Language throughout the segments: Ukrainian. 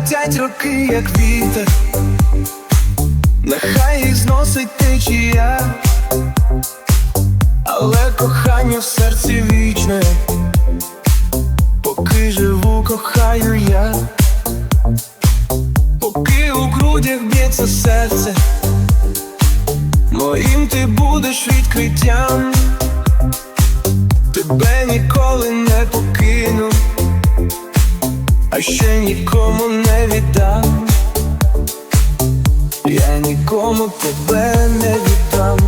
Летять роки, як вітер, нехай їх зносить течія, але кохання в серці вічне, поки живу, кохаю я, поки у грудях б'ється серце, моїм ти будеш відкриттям, тебе ще нікому не віддам, я нікому тебе не віддам,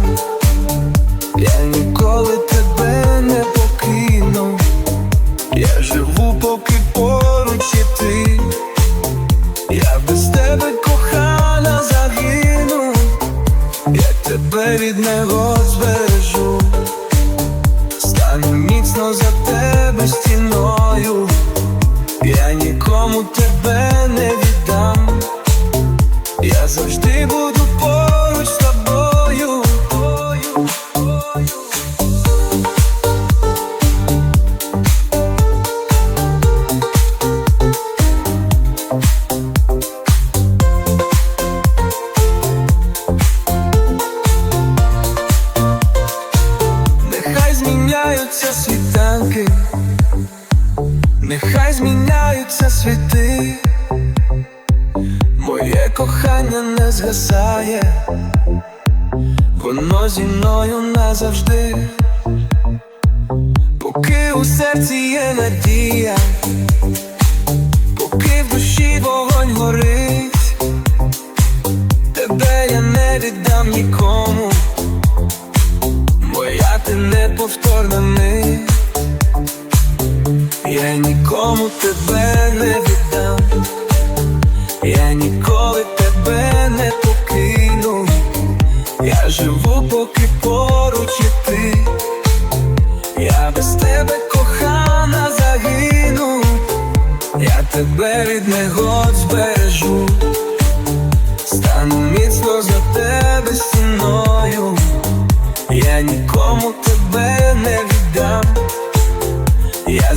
я ніколи тебе не покину, я живу, поки поруч є ти, я без тебе кохана загину, я тебе від него збережу, стану міцно за тебе стіною. Нікому тебе не Нехай зміняються світи, моє кохання не згасає, воно зі мною назавжди, поки у серці є надія, поки в душі вогонь горить, тебе я не віддам нікому, моя ти неповторна мить. Я нікому тебе не віддам, я ніколи тебе не покину, я живу, поки поруч є ти, я без тебе кохана загину, я тебе від негод збережу, стану міцно за тебе стіною, я нікому тебе не віддам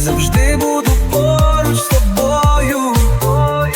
завжди буду поруч з тобою. Коли